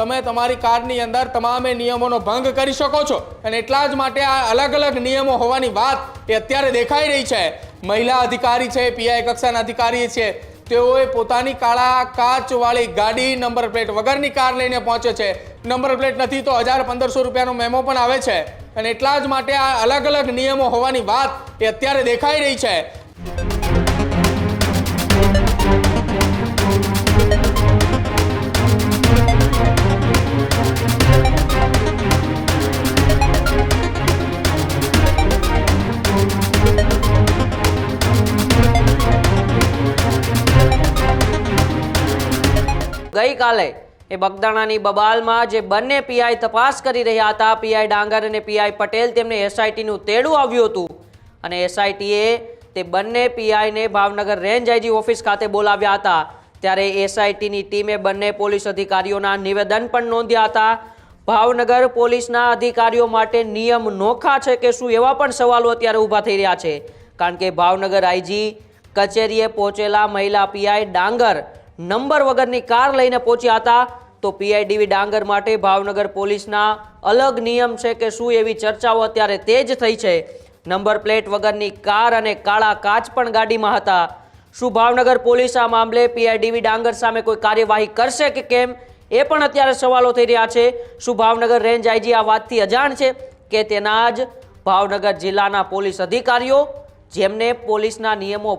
તમે તમારી કારની અંદર તમામે નિયમોનો ભંગ કરી શકો છો. અને એટલા જ માટે આ અલગ અલગ નિયમો હોવાની વાત એ અત્યારે દેખાઈ રહી છે. મહિલા અધિકારી છે, પીઆઈ કક્ષાના અધિકારી છે. તેઓએ પોતાની કાળા કાચવાળી ગાડી નંબર પ્લેટ વગરની કાર લઈને પહોંચે છે. નંબર પ્લેટ નથી તો હજાર પંદરસો રૂપિયાનો મેમો પણ આવે છે. અને એટલા જ માટે આ અલગ અલગ નિયમો હોવાની વાત એ અત્યારે દેખાઈ રહી છે. ગઈકાલે એ બગદાણાની બબાલમાં જે બંને પીઆઈ તપાસ કરી રહ્યા હતા, પીઆઈ ડાંગર અને પીઆઈ પટેલ, તેમને એસઆઈટીનું તેડું આવ્યું હતું અને એસઆઈટીએ તે બંને પીઆઈને ભાવનગર રેન્જ આઈજી ઓફિસ ખાતે બોલાવ્યા હતા. ત્યારે એસઆઈટીની ટીમે બંને પોલીસ અધિકારીઓના નિવેદન પણ નોંધ્યા હતા. ભાવનગર પોલીસના અધિકારીઓ માટે નિયમ નોખા છે કે શું એવા પણ સવાલો અત્યારે ઊભા થઈ રહ્યા છે. કારણ કે ભાવનગર આઈજી કચેરીએ પહોંચેલા મહિલા પીઆઈ ડાંગર નંબર વગરની કાર લઈને પહોંચ્યા હતા. તો પીઆઈડીવી ડાંગર માટે ભાવનગર પોલીસના અલગ નિયમ છે કે શું એવી ચર્ચાઓ અત્યારે તેજ થઈ છે. નંબર પ્લેટ વગરની કાર અને કાળા કાચ પણ ગાડીમાં હતા. શું ભાવનગર પોલીસ આ મામલે પીઆઈડીવી ડાંગર સામે કોઈ કાર્યવાહી કરશે કે કેમ? એ પણ અત્યારે સવાલો થઈ રહ્યા છે. શું ભાવનગર રેન્જ આઈજી આ વાતથી અજાણ છે કે તેના જ ભાવનગર જિલ્લાના પોલીસ અધિકારીઓ, જેમને પોલીસના નિયમો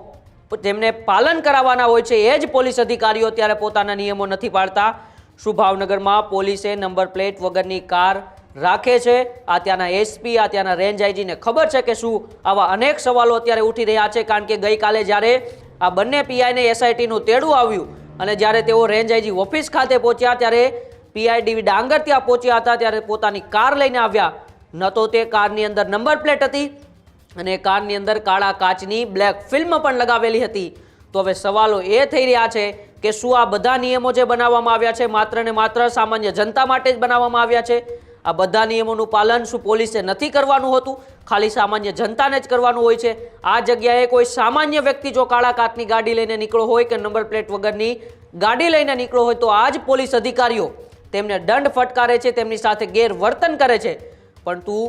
જેમને પાલન કરાવવાના હોય છે, એ જ પોલીસ અધિકારીઓ ત્યારે પોતાના નિયમો નથી પાડતા. શું ભાવનગરમાં પોલીસે નંબર પ્લેટ વગરની કાર રાખે છે. આ ત્યાંના એસપી, આ ત્યાંના રેન્જ આઈજીને ખબર છે કે શું આવા અનેક સવાલો અત્યારે ઉઠી રહ્યા છે, કારણ કે ગઈકાલે જ્યારે આ બંને પીઆઈને એસઆઈટીનું તેડું આવ્યું અને જ્યારે તેઓ રેન્જ આઈજી ઓફિસ ખાતે પહોંચ્યા, ત્યારે પીઆઈડીવી ડાંગર ત્યાં પહોંચ્યા હતા, ત્યારે પોતાની કાર લઈને આવ્યા. ન તો તે કારની અંદર નંબર પ્લેટ હતી અને કારની અંદર કાળા કાચની બ્લેક ફિલ્મ પણ લગાવેલી હતી. તો હવે સવાલો એ થઈ રહ્યા છે કે શું આ બધા નિયમો જે બનાવવામાં આવ્યા છે, માત્ર ને માત્ર સામાન્ય જનતા માટે જ બનાવવામાં આવ્યા છે? આ બધા નિયમોનું પાલન શું પોલીસે નથી કરવાનું હોતું? ખાલી સામાન્ય જનતાને જ કરવાનું હોય છે? આ જગ્યાએ કોઈ સામાન્ય વ્યક્તિ જો કાળા કાચની ગાડી લઈને નીકળો હોય કે નંબર પ્લેટ વગરની ગાડી લઈને નીકળો હોય તો આ જ પોલીસ અધિકારીઓ તેમને દંડ ફટકારે છે, તેમની સાથે ગેરવર્તન કરે છે. પરંતુ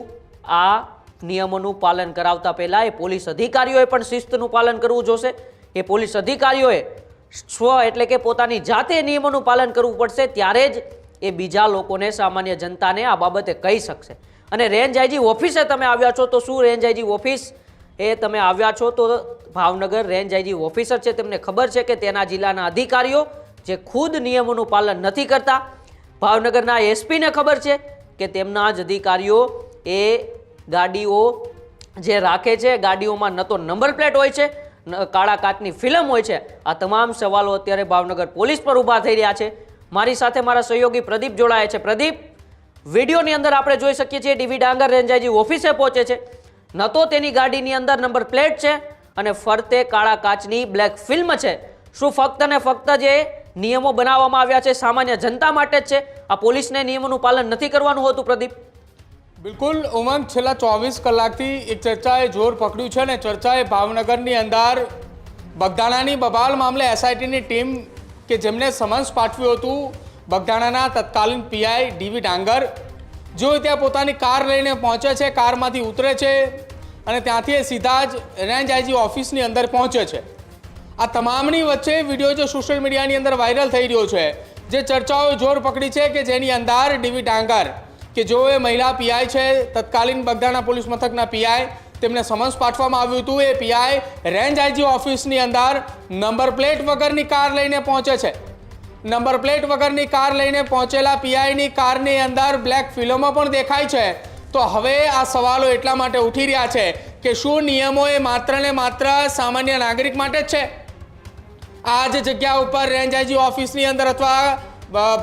આ નિયમોનું પાલન કરાવતા પહેલાં એ પોલીસ અધિકારીઓએ પણ શિસ્તનું પાલન કરવું જોશે. એ પોલીસ અધિકારીઓએ સ્વ એટલે કે પોતાની જાતે નિયમોનું પાલન કરવું પડશે, ત્યારે જ એ બીજા લોકોને સામાન્ય જનતાને આ બાબતે કહી શકશે. અને રેન્જ આઈજી ઓફિસે તમે આવ્યા છો, તો શું રેન્જ આઈજી ઓફિસ એ તમે આવ્યા છો? તો ભાવનગર રેન્જ આઈજી ઓફિસર છે. તેમને ખબર છે કે તેના જિલ્લાના અધિકારીઓ જે ખુદ નિયમોનું પાલન નથી કરતા. ભાવનગરના એસપીને ખબર છે કે તેમના જ અધિકારીઓ એ ગાડીઓ જે રાખે છે, ગાડીઓમાં ન તો નંબર પ્લેટ હોય છે કાળા કાચની ફિલ્મ હોય છે. આ તમામ સવાલો અત્યારે ભાવનગર પોલીસ પર ઊભા થઈ રહ્યા છે. મારી સાથે મારા સહયોગી પ્રદીપ જોડાયા છે. પ્રદીપ, વિડીયોની અંદર આપણે જોઈ શકીએ છીએ ડીવી ડાંગર રેન્જાઈજી ઓફિસે પહોંચે છે. ન તો તેની ગાડીની અંદર નંબર પ્લેટ છે અને ફરતે કાળા કાચની બ્લેક ફિલ્મ છે. શું ફક્ત ને ફક્ત જે નિયમો બનાવવામાં આવ્યા છે, સામાન્ય જનતા માટે જ છે? આ પોલીસને નિયમોનું પાલન નથી કરવાનું હોતું, પ્રદીપ. બિલકુલ, ઉમંગ, છેલ્લા ચોવીસ કલાકથી એક ચર્ચાએ જોર પકડ્યું છે ને ચર્ચાએ ભાવનગરની અંદર બગદાણાની બબાલ મામલે એસઆઈટીની ટીમ કે જેમને સમન્સ પાઠવ્યું હતું, બગદાણાના તત્કાલીન પીઆઈ ડીવી ડાંગર, જેઓ ત્યાં પોતાની કાર લઈને પહોંચે છે, કારમાંથી ઉતરે છે અને ત્યાંથી એ સીધા જ રેન્જ આઈજી ઓફિસની અંદર પહોંચે છે. આ તમામની વચ્ચે વીડિયો જે સોશિયલ મીડિયાની અંદર વાયરલ થઈ રહ્યો છે, જે ચર્ચાઓએ જોર પકડી છે કે જેની અંદર ડીવી ડાંગર કે જો એ મહિલા પીઆઈ છે, તત્કાલીન બગદાણા પોલીસ મથકના પીઆઈ, તેમને સમન્સ પાઠવવામાં આવ્યું હતું, એ પીઆઈ રેન્જ આઈજી ઓફિસની અંદર નંબર પ્લેટ વગરની કાર લઈને પહોંચે છે. નંબર પ્લેટ વગરની કાર લઈને પહોંચેલા પીઆઈની કારની અંદર બ્લેક ફિલ્મો પણ દેખાય છે. તો હવે આ સવાલો એટલા માટે ઉઠી રહ્યા છે કે શું નિયમો એ માત્ર ને માત્ર સામાન્ય નાગરિક માટે જ છે? આ જ જગ્યા ઉપર રેન્જ આઈજી ઓફિસની અંદર અથવા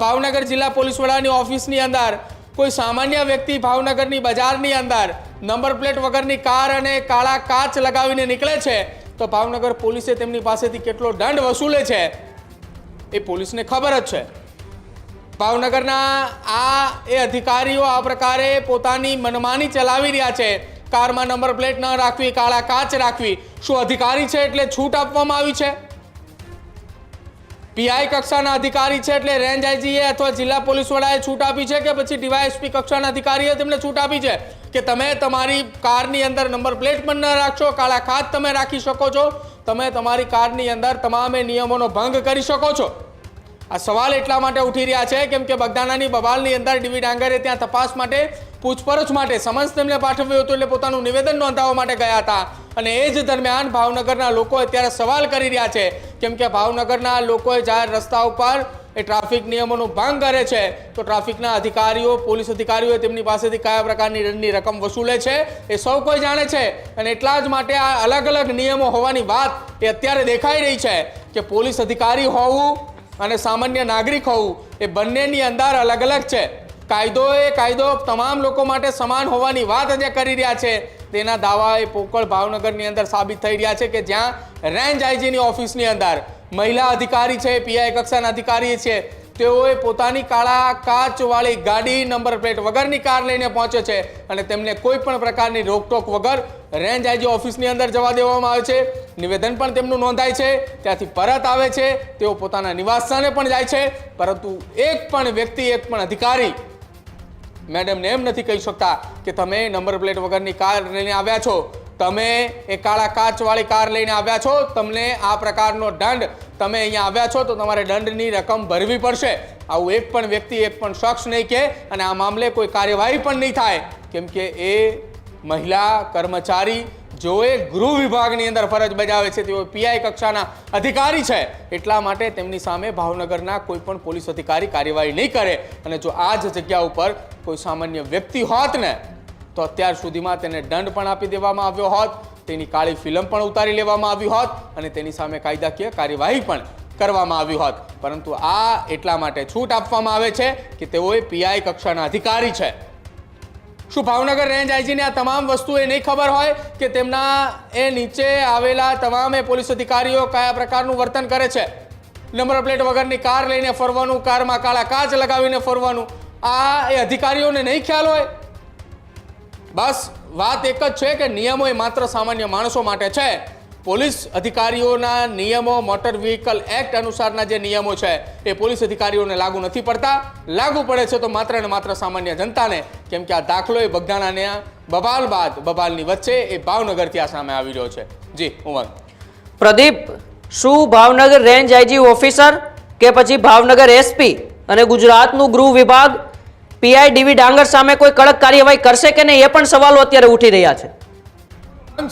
ભાવનગર જિલ્લા પોલીસ વડાની ઓફિસની અંદર કોઈ સામાન્ય વ્યક્તિ ભાવનગરની બજારની અંદર નંબર પ્લેટ વગરની કાર અને કાળા કાચ લગાવીને નીકળે છે, તો ભાવનગર પોલીસે તેમની પાસેથી કેટલો દંડ વસૂલે છે એ પોલીસને ખબર જ છે. ભાવનગરના આ એ અધિકારીઓ આ પ્રકારે પોતાની મનમાની ચલાવી રહ્યા છે. કારમાં નંબર પ્લેટ ન રાખવી, કાળા કાચ રાખવી, શું અધિકારી છે એટલે છૂટ આપવામાં આવી છે? પીઆઈ કક્ષાના અધિકારી છે એટલે રેન્જ આઈજીએ અથવા જિલ્લા પોલીસ વડાએ છૂટ આપી છે કે પછી ડીવાયએસપી કક્ષાના અધિકારીએ તેમને છૂટ આપી છે? કે તમે તમારી કારની અંદર નંબર પ્લેટ પણ ન રાખશો, કાળા ખાત તમે રાખી શકો છો? તમે તમારી કારની અંદર તમામે નિયમોનો ભંગ કરી શકો છો? આ સવાલ એટલા માટે ઉઠી રહ્યા છે, કેમ કે બગદાણાની બબાલની અંદર ડીવી ડાંગરે ત્યાં તપાસ માટે પૂછપરછ માટે સમન્સ તેમને પાઠવ્યું હતું એટલે પોતાનું નિવેદન નોંધાવવા માટે ગયા હતા. અને એ જ દરમિયાન ભાવનગરના લોકો અત્યારે સવાલ કરી રહ્યા છે, કેમ કે ભાવનગરના લોકોએ જાહેર રસ્તા ઉપર એ ટ્રાફિક નિયમોનું ભંગ કરે છે. તો ટ્રાફિકના અધિકારીઓ, પોલીસ અધિકારીઓ તેમની પાસેથી કયા પ્રકારની દંડની રકમ વસૂલે છે એ સૌ કોઈ જાણે છે. અને એટલા જ માટે આ અલગ અલગ નિયમો હોવાની વાત એ અત્યારે દેખાઈ રહી છે, કે પોલીસ અધિકારી હોવું અને સામાન્ય નાગરિક હોવું, એ બંનેની અંદર અલગ અલગ છે. કાયદો એ કાયદો તમામ લોકો માટે સમાન હોવાની વાત જે કરી રહ્યા છે, તેના દાવા એ પોકળ ભાવનગરની અંદર સાબિત થઈ રહ્યા છે કે જ્યાં રેન્જ આઈજીની ઓફિસની અંદર મહિલા અધિકારી છે, પીઆઈ કક્ષાના અધિકારી છે તેઓએ પોતાની કાળા કાચવાળી ગાડી નંબર પ્લેટ વગરની કાર લઈને પહોંચે છે અને તેમને કોઈ પણ પ્રકારની રોકટોક વગર રેન્જ આઈજી ઓફિસની અંદર જવા દેવામાં આવે છે. નિવેદન પણ તેમનું નોંધાય છે. ત્યાંથી પરત આવે છે. તેઓ પોતાના નિવાસસ્થાને પણ જાય છે. પરંતુ એક પણ વ્યક્તિ, એક પણ અધિકારી મેડમને એમ નથી કહી શકતા કે તમે નંબર પ્લેટ વગરની કાર લઈને આવ્યા છો. તમે એ કાળા કાચવાળી કાર લઈને આવ્યા છો, તમને આ પ્રકારનો દંડ તમે અહીંયા આવ્યા છો, તો તમારે દંડની રકમ ભરવી પડશે. આવું એક પણ વ્યક્તિ, એક પણ શખ્સ નહીં કહે અને આ મામલે કોઈ કાર્યવાહી પણ નહીં થાય. કેમ કે એ મહિલા કર્મચારી જેઓએ ગૃહ વિભાગની અંદર ફરજ બજાવે છે, તેઓ પીઆઈ કક્ષાના અધિકારી છે. એટલા માટે તેમની સામે ભાવનગરના કોઈ પણ પોલીસ અધિકારી કાર્યવાહી નહીં કરે. અને જો આ જ જગ્યા ઉપર કોઈ સામાન્ય વ્યક્તિ હોત ને તો અત્યાર સુધીમાં તેને દંડ પણ આપી દેવામાં આવ્યો હોત, તેની કાળી ફિલ્મ પણ ઉતારી લેવામાં આવી હોત અને તેની સામે કાયદાકીય કાર્યવાહી પણ કરવામાં આવી હોત. પરંતુ આ એટલા માટે છૂટ આપવામાં આવે છે કે તેઓએ પીઆઈ કક્ષાના અધિકારી છે. શું ભાવનગર રેન્જ આઈજીને આ તમામ વસ્તુ એ નહીં ખબર હોય કે તેમના એ નીચે આવેલા તમામ એ પોલીસ અધિકારીઓ કયા પ્રકારનું વર્તન કરે છે? નંબર પ્લેટ વગરની કાર લઈને ફરવાનું, કારમાં કાળા કાચ લગાવીને ફરવાનું, આ એ અધિકારીઓને નહીં ખ્યાલ હોય? બસ, વાત એક જ છે કે નિયમો એ માત્ર સામાન્ય માણસો માટે છે. પોલીસ અધિકારીઓના નિયમો મોટર વ્હીકલ એક્ટ અનુસારના જે નિયમો છે, એ પોલીસ અધિકારીઓને લાગુ નથી પડતા. લાગુ પડે છે તો માત્ર ને માત્ર સામાન્ય જનતાને. કેમ કે આ દાખલો એ બગદાણાને બબાલ બાદ, બબાલની વચ્ચે એ ભાવનગરથી આ સામે આવી રહ્યો છે. જી, ઉમંગ. પ્રદીપ, શું ભાવનગર રેન્જ આઈજી ઓફિસર કે પછી ભાવનગર એસપી અને ગુજરાતનું ગૃહ વિભાગ પીઆઈ ડીવી ડાંગર સામે કોઈ કડક કાર્યવાહી કરશે કે નહીં એ પણ સવાલો અત્યારે ઉઠી રહ્યા છે.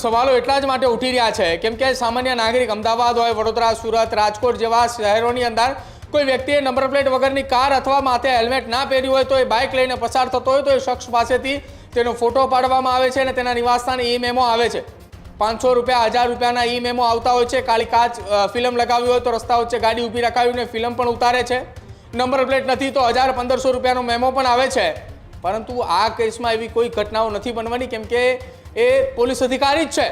સવાલો એટલા જ માટે ઉઠી રહ્યા છે. કેમ કે સામાન્ય નાગરિક અમદાવાદ હોય, વડોદરા, સુરત, રાજકોટ જેવા શહેરોની અંદર કોઈ વ્યક્તિએ નંબર પ્લેટ વગરની કાર અથવા માથે હેલ્મેટ ના પહેર્યું હોય તો એ બાઇક લઈને પસાર થતો હોય તો એ શખ્સ પાસેથી તેનો ફોટો પાડવામાં આવે છે અને તેના નિવાસસ્થાને ઈ મેમો આવે છે. પાંચસો રૂપિયા, હજાર રૂપિયાના ઈ મેમો આવતા હોય છે. કાળી કાચ ફિલ્મ લગાવી હોય તો રસ્તા વચ્ચે ગાડી ઊભી રખાવીને ફિલ્મ પણ ઉતારે છે. નંબર પ્લેટ નથી તો હજાર પંદરસો રૂપિયાનો મેમો પણ આવે છે. પરંતુ આ કેસમાં એવી કોઈ ઘટનાઓ નથી બનવાની કેમ કે એ પોલીસ અધિકારી જ છે.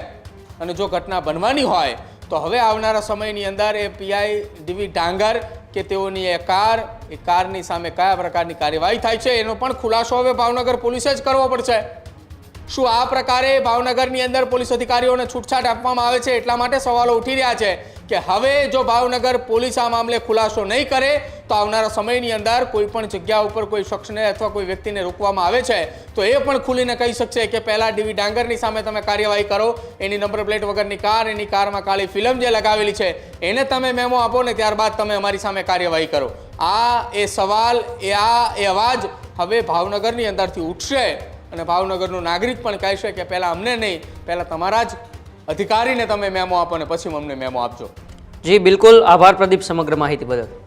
અને જો ઘટના બનવાની હોય તો હવે આવનારા સમયની અંદર એ પીઆઈ ડીવી ડાંગર કે તેઓની એ કાર, એ કારની સામે કયા પ્રકારની કાર્યવાહી થાય છે એનો પણ ખુલાસો હવે ભાવનગર પોલીસે જ કરવો પડશે. શું આ પ્રકારે ભાવનગરની અંદર પોલીસ અધિકારીઓને છૂટછાટ આપવામાં આવે છે એટલા માટે સવાલો ઉઠી રહ્યા છે કે હવે જો ભાવનગર પોલીસ આ મામલે ખુલાસો નહીં કરે તો આવનારા સમયની અંદર કોઈ પણ જગ્યા ઉપર કોઈ શખ્સને અથવા કોઈ વ્યક્તિને રોકવામાં આવે છે, તો એ પણ ખુલીને કહી શકશે કે પહેલાં ડીવી ડાંગરની સામે તમે કાર્યવાહી કરો, એની નંબર પ્લેટ વગરની કાર, એની કારમાં કાળી ફિલ્મ જે લગાવેલી છે, એને તમે મેમો આપો ને ત્યારબાદ તમે અમારી સામે કાર્યવાહી કરો. આ એ સવાલ, એ આ એ અવાજ હવે ભાવનગરની અંદરથી ઉઠશે અને ભાવનગરનું નાગરિક પણ કહેશે કે પહેલાં અમને નહીં, પહેલાં તમારા જ અધિકારીને તમે મેમો આપો ને પછી અમને મેમો આપજો. જી, બિલકુલ. આભાર પ્રદીપ, સમગ્ર માહિતી બદલ.